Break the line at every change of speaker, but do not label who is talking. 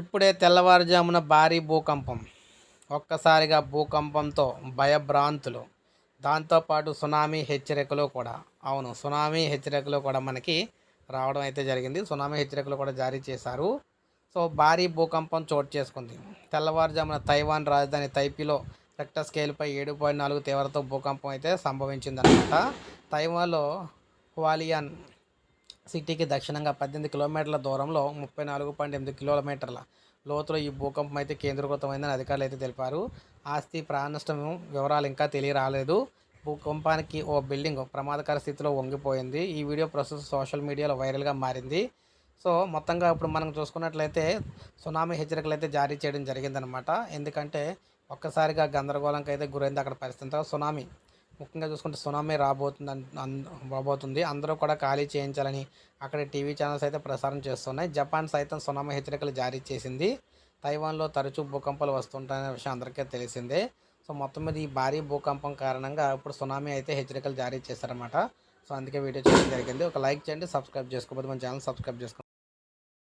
ఇప్పుడే తెల్లవారుజామున భారీ భూకంపం. ఒక్కసారిగా భూకంపంతో భయభ్రాంతులు. దాంతోపాటు సునామీ హెచ్చరికలు కూడా. అవును సునామీ హెచ్చరికలు కూడా మనకి రావడం అయితే జరిగింది. సునామీ హెచ్చరికలు కూడా జారీ చేశారు. సో భారీ భూకంపం చోటు చేసుకుంది. తెల్లవారుజామున తైవాన్ రాజధాని తైపీలో రెక్టర్ స్కేల్పై ఏడు పాయింట్ నాలుగు తీవ్రత భూకంపం అయితే సంభవించిందనమాట తైవాన్లో హువాలియాన్ సిటీకి దక్షిణంగా పద్దెనిమిది కిలోమీటర్ల దూరంలో ముప్పై నాలుగు పాయింట్ ఎనిమిది కిలోమీటర్ల లోతులో ఈ భూకంపం అయితే కేంద్రీకృతమైందని అధికారులు అయితే తెలిపారు. ఆస్తి ప్రాణనష్టం వివరాలు ఇంకా తెలియరాలేదు. భూకంపానికి ఓ బిల్డింగ్ ప్రమాదకర స్థితిలో వంగిపోయింది. ఈ వీడియో ప్రస్తుతం సోషల్ మీడియాలో వైరల్గా మారింది. సో మొత్తంగా ఇప్పుడు మనం చూసుకున్నట్లయితే సునామీ హెచ్చరికలు అయితే జారీ చేయడం జరిగిందనమాట ఎందుకంటే ఒక్కసారిగా గందరగోళంకి అయితే గురైంది అక్కడ పరిస్థితి. సునామీ ముఖ్యంగా చూసుకుంటే సునామీ రాబోతుంది రాబోతుంది. అందరూ కూడా ఖాళీ చేయించాలని అక్కడ టీవీ ఛానల్స్ అయితే ప్రసారం చేస్తున్నాయి. జపాన్ సైతం సునామీ హెచ్చరికలు జారీ చేసింది. తైవాన్లో తరచూ భూకంపాలు వస్తుంటాయనే విషయం అందరికీ తెలిసిందే. సో మొత్తం మీద ఈ భారీ భూకంపం కారణంగా ఇప్పుడు సునామీ అయితే హెచ్చరికలు జారీ చేశారన్నమాట. సో అందుకే వీడియో చేయడం జరిగింది. ఒక లైక్ చేయండి సబ్స్క్రైబ్ చేసుకోకపోతే మన ఛానల్ సబ్స్క్రైబ్ చేసుకోండి.